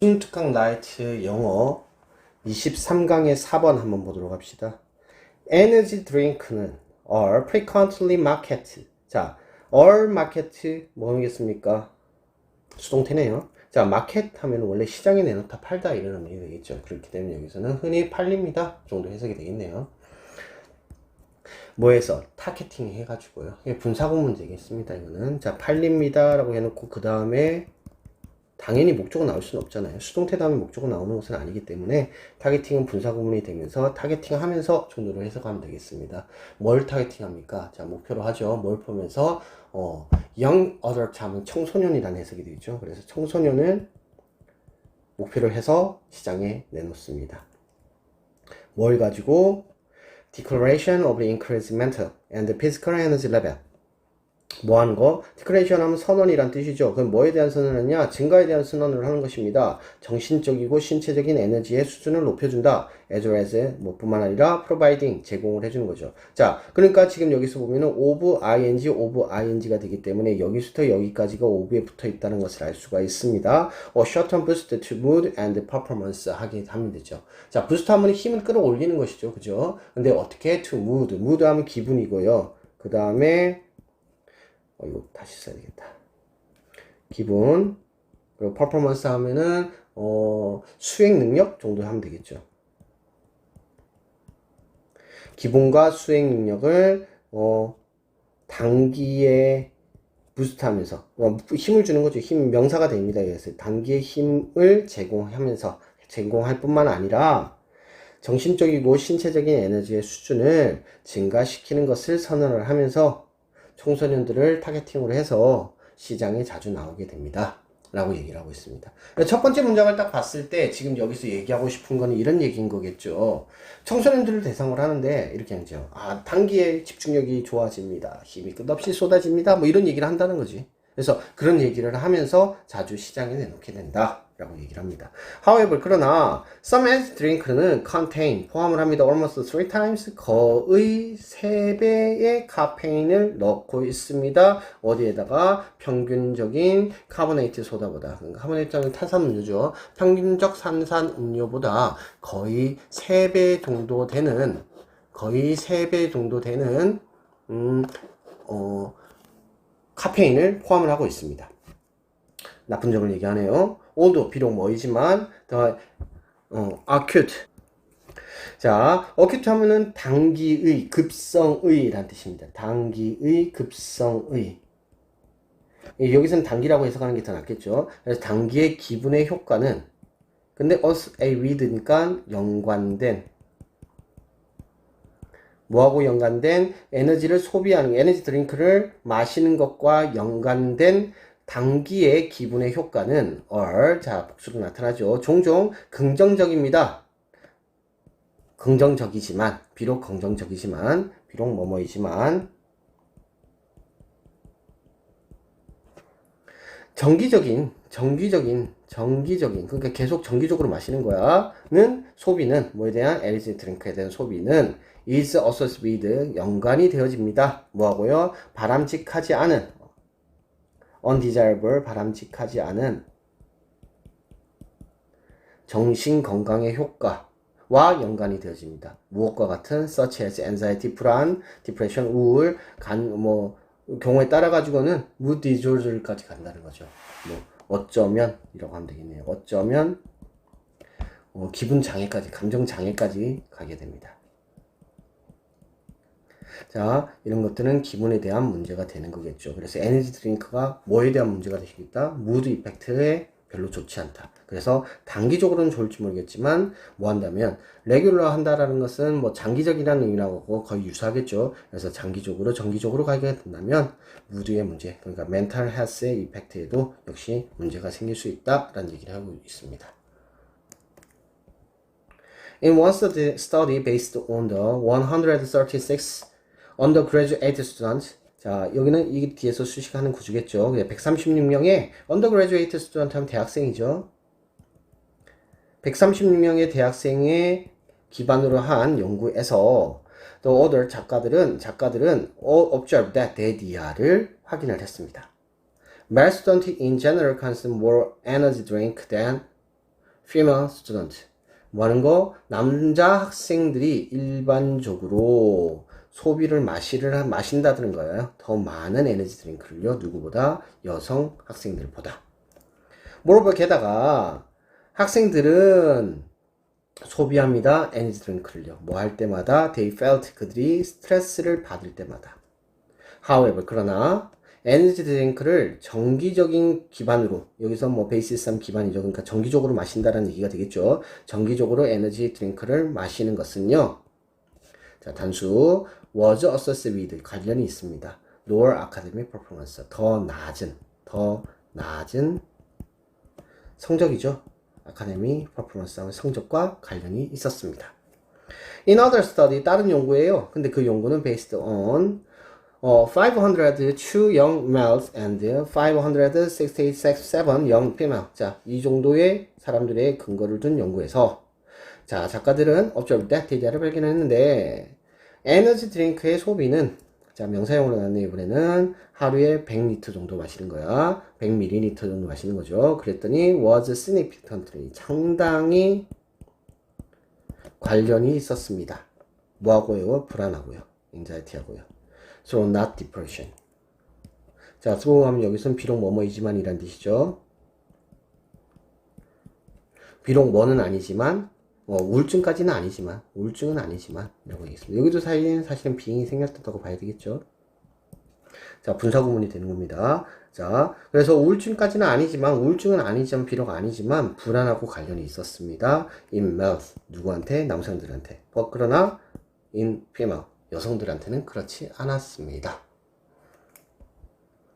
특강 라이트 영어 23강의 4번 한번 보도록 합시다. 에너지 드링크는 are frequently market. 자, are market 뭐겠습니까? 수동태네요. 자, 마켓 하면 원래 시장에 내놓다 팔다 이런 의미가 되겠죠. 그렇기 때문에 여기서는 흔히 팔립니다 정도 해석이 되겠네요. 뭐해서 타겟팅 해가지고요. 분사구 문제겠습니다. 이거는 자 팔립니다라고 해놓고 그 다음에 당연히 목적은 나올 수는 없잖아요. 수동태 다음에 목적은 나오는 것은 아니기 때문에 타겟팅은 분사 구문이 되면서 타겟팅 하면서 정도로 해석하면 되겠습니다. 뭘 타겟팅 합니까? 자, 목표로 하죠. 뭘 보면서, 어, young adult 하면 청소년이라는 해석이 되죠. 그래서 청소년을 목표로 해서 시장에 내놓습니다. 뭘 가지고? Declaration of increased mental and physical energy level. 뭐 하는 거? 디크레이션 하면 선언이란 뜻이죠. 그럼 뭐에 대한 선언이냐? 증가에 대한 선언을 하는 것입니다. 정신적이고 신체적인 에너지의 수준을 높여준다. as well as 뭐 뿐만 아니라 providing 제공을 해주는 거죠. 자, 그러니까 지금 여기서 보면은 of ing, of ing가 되기 때문에 여기서부터 여기까지가 of에 붙어 있다는 것을 알 수가 있습니다. 어, short term boost to mood and performance 하게 하면 되죠. 자, 부스트 하면 힘을 끌어올리는 것이죠. 그죠? 근데 어떻게 to mood? mood 하면 기분이고요. 그 다음에 어, 이거 다시 써야 되겠다. 기분, 그리고 퍼포먼스 하면은, 어, 수행 능력 정도 하면 되겠죠. 기본과 수행 능력을, 어, 단기에 부스트 하면서, 어, 힘을 주는 거죠. 힘, 명사가 됩니다. 그래서 단기에 힘을 제공하면서, 제공할 뿐만 아니라, 정신적이고 신체적인 에너지의 수준을 증가시키는 것을 선언을 하면서 청소년들을 타겟팅으로 해서 시장에 자주 나오게 됩니다. 라고 얘기를 하고 있습니다. 첫 번째 문장을 딱 봤을 때 지금 여기서 얘기하고 싶은 거는 이런 얘기인 거겠죠. 청소년들을 대상으로 하는데 이렇게 하죠. 아, 단기에 집중력이 좋아집니다. 힘이 끝없이 쏟아집니다. 뭐 이런 얘기를 한다는 거지. 그래서 그런 얘기를 하면서 자주 시장에 내놓게 된다. 라고 얘기를 합니다. However, 그러나 some energy drink는 contain 포함을 합니다. almost three times 거의 3배의 카페인을 넣고 있습니다. 어디에다가 평균적인 카보네이트 소다보다 카보네이트는 탄산음료죠. 평균적 산산 음료보다 거의 3배 정도 되는 거의 3배 정도 되는 음, 어, 카페인을 포함을 하고 있습니다. 나쁜 점을 얘기하네요. 오도 비록 뭐이지만 더 어, acute 자, acute 하면은 단기의 급성의란 뜻입니다. 단기의 급성의 여기서는 단기라고 해석하는 게 더 낫겠죠. 그래서 단기의 기분의 효과는 근데 us a with니까 연관된 뭐하고 연관된 에너지를 소비하는 에너지 드링크를 마시는 것과 연관된 단기의 기분의 효과는 or 자 복수로 나타나죠. 종종 긍정적입니다. 긍정적이지만 비록 긍정적이지만 비록 뭐뭐이지만 정기적인 정기적인 정기적인 그러니까 계속 정기적으로 마시는 거야는 소비는 뭐에 대한 에너지 드링크에 대한 소비는 is associated with 연관이 되어집니다. 뭐하고요? 바람직하지 않은 undesirable 바람직하지 않은 정신 건강의 효과 와 연관이 되어집니다. 무엇과 같은 such as anxiety 불안, depression 우울, 간 뭐 경우에 따라 가지고는 mood disorder까지 간다는 거죠. 뭐 어쩌면 이라고 하면 되겠네요. 어쩌면 어, 기분 장애까지, 감정 장애까지 가게 됩니다. 자, 이런 것들은 기분에 대한 문제가 되는 거겠죠. 그래서 에너지 드링크가 뭐에 대한 문제가 되시겠다? 무드 이펙트에 별로 좋지 않다. 그래서 단기적으로는 좋을지 모르겠지만 뭐 한다면 레귤러 한다라는 것은 뭐 장기적이라는 의미라고 거의 유사하겠죠. 그래서 장기적으로 정기적으로 가게 된다면 무드의 문제, 그러니까 멘탈 헬스의 이펙트에도 역시 문제가 생길 수 있다라는 얘기를 하고 있습니다. In one study based on the 136 undergraduate student. 자, 여기는 이 뒤에서 수식하는 구조겠죠. 136명의 undergraduate student 하면 대학생이죠. 136명의 대학생의 기반으로 한 연구에서 the other 작가들은 작가들은 observed that 데디아를 확인을 했습니다. Male students in general consume more energy drink than female student. 뭐 하는 거? 남자 학생들이 일반적으로 소비를 마시를 마신다는 거예요. 더 많은 에너지 드링크를요. 누구보다 여성 학생들보다. 모로버 게다가 학생들은 소비합니다. 에너지 드링크를요. 뭐 할 때마다 they felt 그들이 스트레스를 받을 때마다. however 그러나 에너지 드링크를 정기적인 기반으로 여기서 뭐 베이시스한 기반이죠. 그러니까 정기적으로 마신다라는 얘기가 되겠죠. 정기적으로 에너지 드링크를 마시는 것은요. 자, 단수 was associated with 관련이 있습니다. lower academic performance 더 낮은 더 낮은 성적이죠. 아카데미 퍼포먼스하고 성적과 관련이 있었습니다. In other study 다른 연구예요. 근데 그 연구는 based on 어, 502 young males and 567 young female. 자, 이 정도의 사람들의 근거를 둔 연구에서 자, 작가들은 observed that 데이터를 발견했는데 에너지 드링크의 소비는 자, 명사용으로 나왔네, 이번에는 하루에 100리터 정도 마시는 거야. 100ml 정도 마시는 거죠. 그랬더니, was significantly. 상당히 관련이 있었습니다. 뭐하고요? 불안하고요. anxiety하고요. So, not depression. 자, through 하면 여기서는 비록 뭐뭐이지만 이란 뜻이죠. 비록 뭐는 아니지만, 어, 우울증까지는 아니지만, 우울증은 아니지만, 이라고 얘기했습니다. 여기도 사실은, 사실은 비행이 생겼다고 봐야 되겠죠. 자, 분사구문이 되는 겁니다. 자, 그래서 우울증까지는 아니지만, 우울증은 아니지만, 비록 아니지만, 불안하고 관련이 있었습니다. in males. 누구한테? 남성들한테. 어, 그러나, in female. 여성들한테는 그렇지 않았습니다.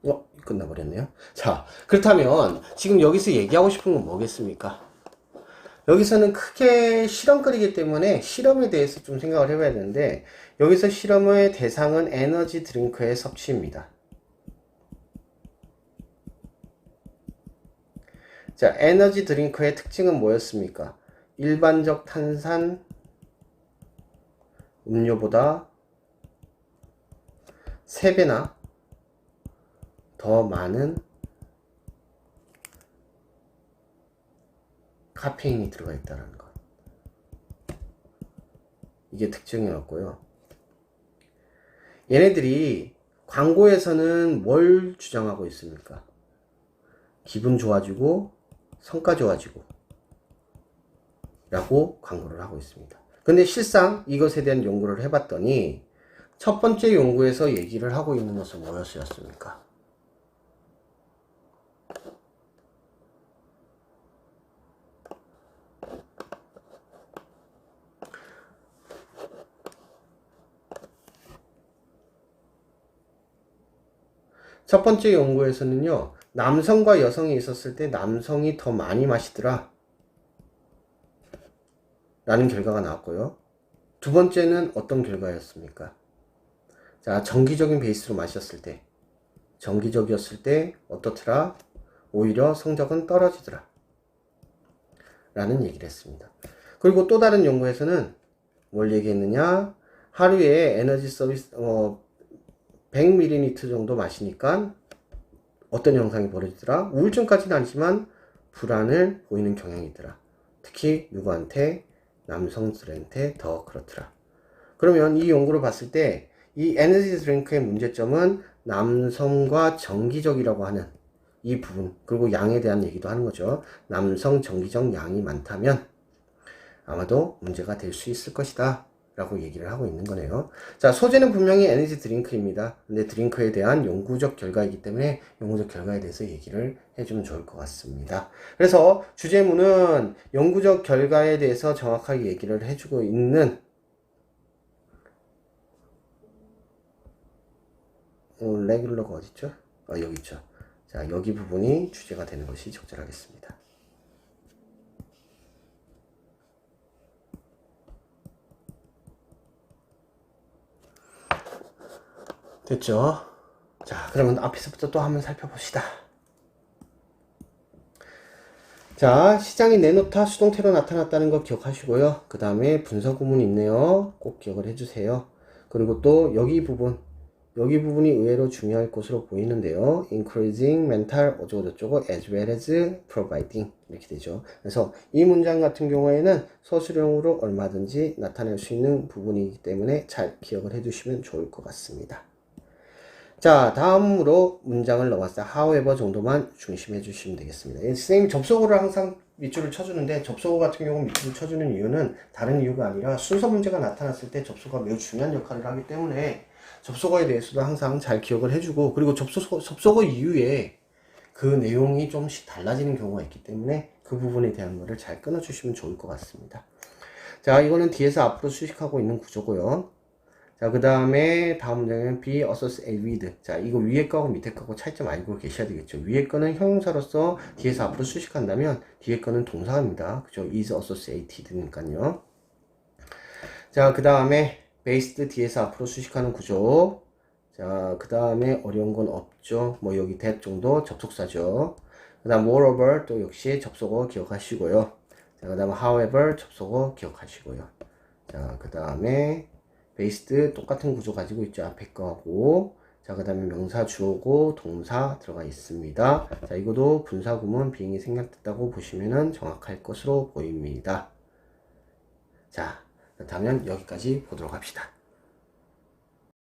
어, 끝나버렸네요. 자, 그렇다면, 지금 여기서 얘기하고 싶은 건 뭐겠습니까? 여기서는 크게 실험거리기 때문에 실험에 대해서 좀 생각을 해봐야 되는데 여기서 실험의 대상은 에너지 드링크의 섭취입니다. 자, 에너지 드링크의 특징은 뭐였습니까? 일반적 탄산 음료보다 3배나 더 많은 카페인이 들어가 있다는 것. 이게 특징이었고요. 얘네들이 광고에서는 뭘 주장하고 있습니까? 기분 좋아지고 성과 좋아지고 라고 광고를 하고 있습니다. 근데 실상 이것에 대한 연구를 해봤더니 첫 번째 연구에서 얘기를 하고 있는 것은 무엇이었습니까? 첫 번째 연구에서는요, 남성과 여성이 있었을 때 남성이 더 많이 마시더라. 라는 결과가 나왔고요. 두 번째는 어떤 결과였습니까? 자, 정기적인 베이스로 마셨을 때, 정기적이었을 때 어떻더라? 오히려 성적은 떨어지더라. 라는 얘기를 했습니다. 그리고 또 다른 연구에서는 뭘 얘기했느냐? 하루에 에너지 서비스, 어, 100ml 정도 마시니까 어떤 현상이 벌어지더라? 우울증까지는 아니지만 불안을 보이는 경향이 있더라. 특히 누구한테? 남성들한테 더 그렇더라. 그러면 이 연구를 봤을 때 이 에너지 드링크의 문제점은 남성과 정기적이라고 하는 이 부분 그리고 양에 대한 얘기도 하는 거죠. 남성 정기적 양이 많다면 아마도 문제가 될 수 있을 것이다. 라고 얘기를 하고 있는 거네요. 자, 소재는 분명히 에너지 드링크입니다. 근데 드링크에 대한 연구적 결과이기 때문에 연구적 결과에 대해서 얘기를 해주면 좋을 것 같습니다. 그래서 주제문은 연구적 결과에 대해서 정확하게 얘기를 해주고 있는 어, 레귤러가 어딨죠? 어, 여기 있죠. 자, 여기 부분이 주제가 되는 것이 적절하겠습니다. 됐죠? 자, 그러면 앞에서부터 또 한번 살펴봅시다. 자, 시장이 내놓다 수동태로 나타났다는 거 기억하시고요. 그 다음에 분석 구문이 있네요. 꼭 기억을 해주세요. 그리고 또 여기 부분, 여기 부분이 의외로 중요할 것으로 보이는데요. increasing mental 어쩌고저쩌고 as well as providing 이렇게 되죠. 그래서 이 문장 같은 경우에는 서술형으로 얼마든지 나타낼 수 있는 부분이기 때문에 잘 기억을 해두시면 좋을 것 같습니다. 자, 다음으로 문장을 넘어갔어요. however 정도만 중심해 주시면 되겠습니다. 예, 선생님 접속어를 항상 밑줄을 쳐주는데 접속어 같은 경우 밑줄을 쳐주는 이유는 다른 이유가 아니라 순서 문제가 나타났을 때 접속어가 매우 중요한 역할을 하기 때문에 접속어에 대해서도 항상 잘 기억을 해주고 그리고 접속어, 접속어 이후에 그 내용이 좀씩 달라지는 경우가 있기 때문에 그 부분에 대한 거를 잘 끊어주시면 좋을 것 같습니다. 자, 이거는 뒤에서 앞으로 수식하고 있는 구조고요. 자, 그 다음에 다음 문장은 be associated with. 자, 이거 위에 거하고 밑에 거하고 차이점 알고 계셔야 되겠죠. 위에 거는 형용사로서 뒤에서 앞으로 수식한다면 뒤에 거는 동사입니다. 그죠? is associated니까요. 자, 그 다음에 based 뒤에서 앞으로 수식하는 구조. 자, 그 다음에 어려운 건 없죠. 뭐 여기 that 정도 접속사죠. 그 다음 moreover 또 역시 접속어 기억하시고요. 자, 그 다음에 however 접속어 기억하시고요. 자, 그 다음에 베이스드 똑같은 구조 가지고 있죠. 앞에 거하고. 자, 그 다음에 명사, 주어고, 동사 들어가 있습니다. 자, 이것도 분사 구문 비행이 생략됐다고 보시면 정확할 것으로 보입니다. 자, 그렇다면 여기까지 보도록 합시다.